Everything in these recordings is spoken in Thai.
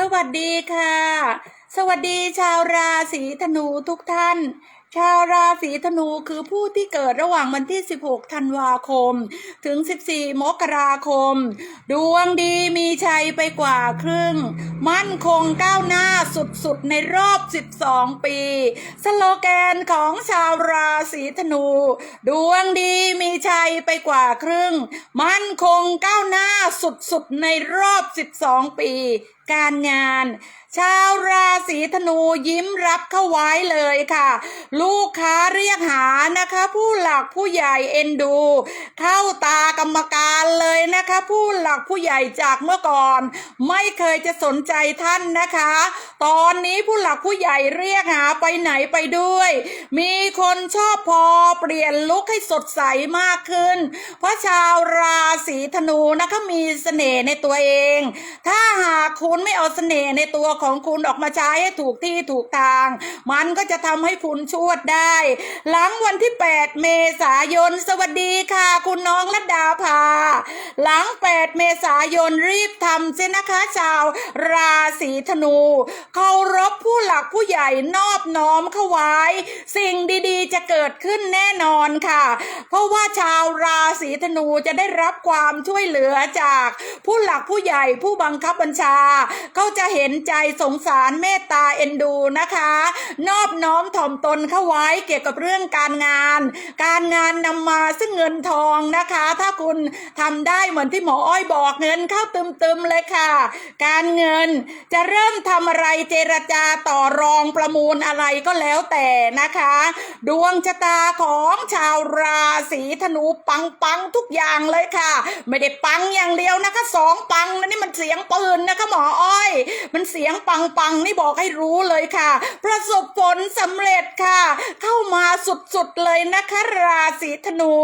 สวัสดีค่ะ สวัสดีชาวราศีธนูทุกท่าน ชาวราศีธนูคือผู้ที่เกิดระหว่างวันที่ 16 ธันวาคม ถึง 14 มกราคม ดวงดีมีชัยไปกว่าครึ่ง มั่นคงก้าวหน้าสุดๆ ในรอบ 12 ปี สโลแกนของชาวราศีธนู ดวงดีมีชัยไปกว่าครึ่ง มั่นคงก้าวหน้าสุดๆ ในรอบ 12 ปี การงาน ชาวราศีธนูยิ้มรับเข้าไว้เลยค่ะลููกค้าเรียกหานะคะ ผู้หลักผู้ใหญ่เอ็นดู เข้าตากรรมการเลยนะคะ ผู้หลักผู้ใหญ่จากเมื่อก่อน ไม่เคยจะสนใจท่านนะคะ ตอนนี้ผู้หลักผู้ใหญ่เรียกหาไปไหนไปด้วย มีคนชอบพอเปลี่ยนลุคให้สดใสมากขึ้น เพราะชาวราศีธนูนะคะมีเสน่ห์ในตัวเอง ถ้าหากคุณไม่เอาเสน่ห์ในตัวของคุณออกมาใช้ให้ถูกที่ถูกทาง มันก็จะทำให้คุณชวดได้ หลังวันที่ 8 เมษายน สวัสดีค่ะ คุณน้องรัตดาภาหลัง 8 เมษายนรีบทำเส้นนะคะชาวราศีธนู เคารพผู้ หลักผู้ใหญ่นอบน้อมเข้าไว้ สิ่งดีๆ จะเกิดขึ้นแน่นอนค่ะ เพราะว่าชาวราศีธนูจะได้รับความช่วยเหลือจากผู้หลักผู้ใหญ่ผู้บังคับบัญชา เขาจะเห็นใจสงสารเมตตาเอ็นดูนะคะ นอบน้อมถ่อมตนเข้าไว้เกี่ยวกับเรื่องการงาน การงานนำมาซึ่งเงินทองนะคะ ถ้าคุณทำได้เหมือนที่หมออ้อยบอกเงินเข้าตึมๆเลยค่ะ การเงินจะเริ่มทำอะไรเจรจาต่อรองประมูลอะไรก็แล้วแต่นะคะ ดวงชะตาของชาวราศีธนูปังปังทุกอย่างเลยค่ะ ไม่ได้ปังอย่างเดียวนะคะสองปังนะนี่มันเสียงปืนนะคะหมออ้อย มันเสียงปังปังนี่บอกให้รู้เลยค่ะ ประสบผลสำเร็จค่ะ เข้ามาสุดๆเลยนะคะราศีธนู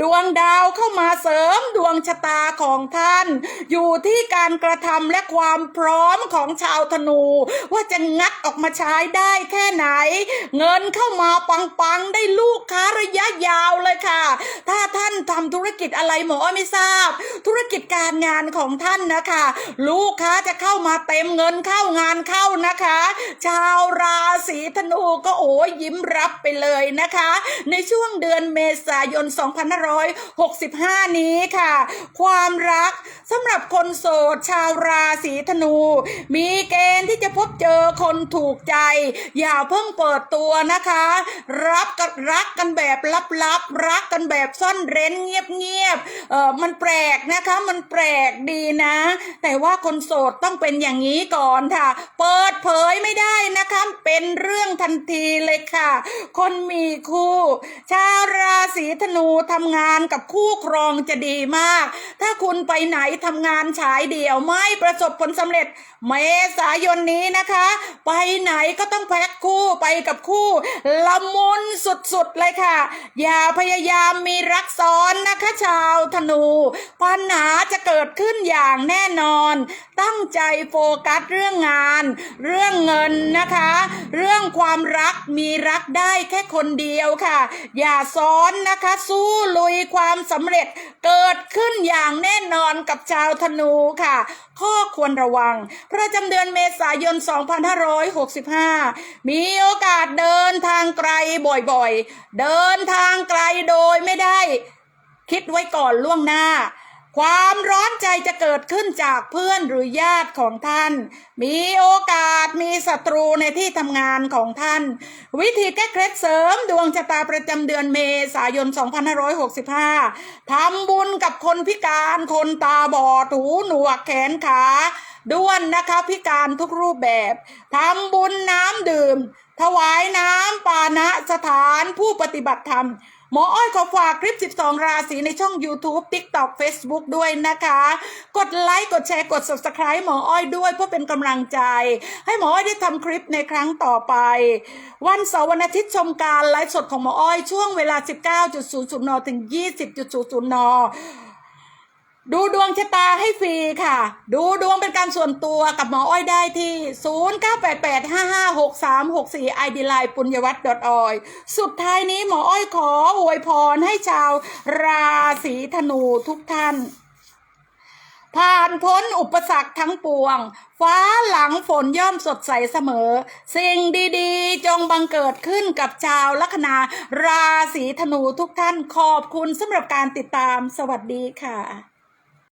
ดวงดาวเข้ามาเสริมดวงชะตาของท่าน อยู่ที่การกระทำและความพร้อมของชาวธนู ว่าจะงัดออกมาใช้ได้แค่ไหน เงินเข้ามาปังๆ ได้ลูกค้าระยะยาวเลยค่ะ ถ้าท่านทำธุรกิจอะไรหมอไม่ทราบ ธุรกิจการงานของท่านนะคะ ลูกค้าจะเข้ามาเต็มเงินเข้างานเข้านะคะ ชาวราศีธนูก็โอ้ยยิ้มรับไปเลยนะคะ ในช่วงเดือนเมษายน 2565 นี้ค่ะ ความรักสำหรับคนโสดชาวราศีธนู มีเกณฑ์ที่จะพบเจอคนถูกใจ อย่าเพิ่งเปิดตัวนะคะ รับกันรักกันแบบลับๆรักกันแบบซ่อนเร้นเงียบๆเออมันแปลกนะคะมันแปลกดีนะ แต่ว่าคนโสดต้องเป็นอย่างนี้ก่อนค่ะ เปิดเผยไม่ได้นะคะเป็นเรื่องทันทีเลยค่ะ คนมีคู่ ชาวราศีธนูทำงานกับคู่ครองจะดีมาก ถ้าคุณไปไหนทำงานฉายเดี่ยวไม่ประสบผลสำเร็จเมษายนนี้นะคะ ไปไหนก็ต้องแพ็คคู่ไปกับคู่ละมุนสุดๆเลยค่ะ อย่าพยายามมีรักซ้อนนะคะชาวธนูปัญหาจะเกิดขึ้นอย่างแน่นอน ตั้งใจโฟกัสเรื่องงาน เรื่องเงินนะคะ เรื่องความรักมีรักได้แค่คนเดียวค่ะ อย่าซ้อนนะคะสู้ลุยความสำเร็จเกิดขึ้นอย่างแน่นอนกับชาวธนูค่ะ ข้อควรระวังประจำเดือนเมษายน 256 2565 มีโอกาสเดินทางไกลบ่อยๆ เดินทางไกลโดยไม่ได้ คิดไว้ก่อนล่วงหน้า ความร้อนใจจะเกิดขึ้นจากเพื่อนหรือญาติของท่าน มีโอกาสมีศัตรูในที่ทำงานของท่าน วิธีแก้เคล็ดเสริมดวงชะตาประจำเดือนเมษายน 2565 ทำบุญกับคนพิการคนตาบอดหูหนวกแขนขา ด้วนนะคะพิการทุกรูปแบบทำบุญน้ำดื่ม ถวายน้ำปานะสถานผู้ปฏิบัติธรรม หมออ้อยขอฝากคลิป 12 ราศีในช่อง YouTube TikTok Facebook ด้วยนะคะ กดไลค์กดแชร์กด Subscribe หมออ้อยด้วยเพื่อเป็นกำลังใจ ให้หมออ้อยได้ทำคลิปในครั้งต่อไป วันเสาร์วันอาทิตย์ชมการไลฟ์สดของหมออ้อยช่วงเวลา 19.00นถึง 20.00น ดูดวงชะตาให้ฟรีค่ะ ดูดวงเป็นการส่วนตัวกับหมออ้อยได้ที่ 0988556364 ID Line ปุญญวัฒน์ .org สุดท้ายนี้หมออ้อยขออวยพรให้ชาวราศีธนูทุกท่าน ผ่านพ้นอุปสรรคทั้งปวง ฟ้าหลังฝนย่อมสดใสเสมอ สิ่งดีๆ จงบังเกิดขึ้นกับชาวลัคนาราศีธนูทุกท่านขอบคุณสำหรับการติดตามสวัสดีค่ะ